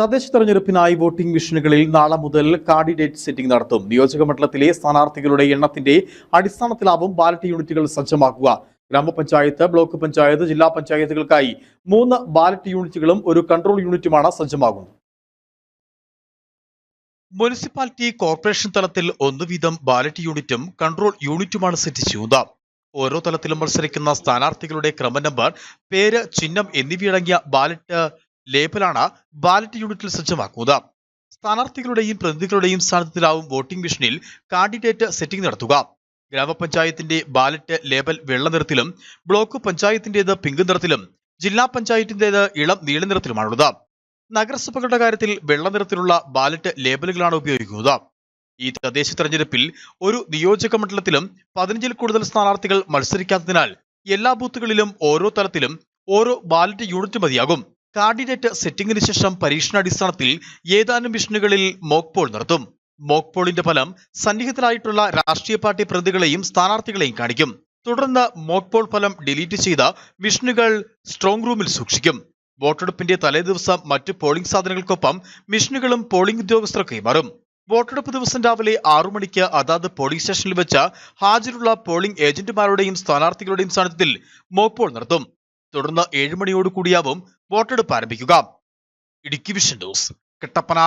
തദ്ദേശ തെരഞ്ഞെടുപ്പിനായി വോട്ടിംഗ് മെഷീനുകളിൽ നാളെ മുതൽ കാൻഡിഡേറ്റ് സെറ്റിംഗ് നടത്തും. നിയോജക മണ്ഡലത്തിലെ സ്ഥാനാർത്ഥികളുടെ എണ്ണത്തിന്റെ അടിസ്ഥാനത്തിലാവും ബാലറ്റ് യൂണിറ്റുകൾ സജ്ജമാക്കുക. ഗ്രാമപഞ്ചായത്ത് ബ്ലോക്ക് പഞ്ചായത്ത് ജില്ലാ പഞ്ചായത്തുകൾക്കായി മൂന്ന് ബാലറ്റ് യൂണിറ്റുകളും ഒരു കൺട്രോൾ യൂണിറ്റുമാണ് സജ്ജമാകുന്നത്. മുനിസിപ്പാലിറ്റി കോർപ്പറേഷൻ തലത്തിൽ ഒന്ന് വീതം ബാലറ്റ് യൂണിറ്റും കൺട്രോൾ യൂണിറ്റുമാണ് സെറ്റ് ചെയ്യുന്നത്. ഓരോ തലത്തിലും മത്സരിക്കുന്ന സ്ഥാനാർത്ഥികളുടെ ക്രമ നമ്പർ പേര് ചിഹ്നം എന്നിവയടങ്ങിയ ബാലറ്റ് ലേബലാണ് ബാലറ്റ് യൂണിറ്റിൽ സജ്ജമാക്കുന്നത്. സ്ഥാനാർത്ഥികളുടെയും പ്രതിനിധികളുടെയും സ്ഥാനത്തിലാവും വോട്ടിംഗ് മെഷീനിൽ കാൻഡിഡേറ്റ് സെറ്റിംഗ് നടത്തുക. ഗ്രാമപഞ്ചായത്തിന്റെ ബാലറ്റ് ലേബൽ വെള്ള നിറത്തിലും ബ്ലോക്ക് പഞ്ചായത്തിന്റേത് പിങ്ക് നിറത്തിലും ജില്ലാ പഞ്ചായത്തിന്റേത് ഇളം നീല നിറത്തിലുമാണുള്ളത്. നഗരസഭകളുടെ കാര്യത്തിൽ വെള്ള നിറത്തിലുള്ള ബാലറ്റ് ലേബലുകളാണ് ഉപയോഗിക്കുന്നത്. ഈ തദ്ദേശ തെരഞ്ഞെടുപ്പിൽ ഒരു നിയോജക മണ്ഡലത്തിലും പതിനഞ്ചിൽ കൂടുതൽ സ്ഥാനാർത്ഥികൾ മത്സരിക്കാത്തതിനാൽ എല്ലാ ബൂത്തുകളിലും ഓരോ തലത്തിലും ഓരോ ബാലറ്റ് യൂണിറ്റ് മതിയാകും. കാൻഡിഡേറ്റ് സെറ്റിംഗിന് ശേഷം പരീക്ഷണാടിസ്ഥാനത്തിൽ ഏതാനും മിഷനുകളിൽ മോക്ക് പോൾ നടത്തും. മോക്ക് പോളിന്റെ ഫലം സന്നിഹിതരായിട്ടുള്ള രാഷ്ട്രീയ പാർട്ടി പ്രതികളെയും സ്ഥാനാർത്ഥികളെയും കാണിക്കും. തുടർന്ന് മോക്ക് പോൾ ഫലം ഡിലീറ്റ് ചെയ്ത മിഷനുകൾ സ്ട്രോങ് റൂമിൽ സൂക്ഷിക്കും. വോട്ടെടുപ്പിന്റെ തലേദിവസം മറ്റ് പോളിംഗ് സാധനങ്ങൾക്കൊപ്പം മിഷനുകളും പോളിംഗ് ഉദ്യോഗസ്ഥർക്ക് കൈമാറും. വോട്ടെടുപ്പ് ദിവസം രാവിലെ ആറു മണിക്ക് അതാത് പോളിംഗ് സ്റ്റേഷനിൽ വെച്ച് ഹാജരുള്ള പോളിംഗ് ഏജന്റുമാരുടെയും സ്ഥാനാർത്ഥികളുടെയും സാന്നിധ്യത്തിൽ മോക്ക് പോൾ നടത്തും. തുടർന്ന് ഏഴ് മണിയോട് കൂടിയാവും വോട്ടെടുപ്പ് ആരംഭിക്കുക. Idukki vision news. കട്ടപ്പന.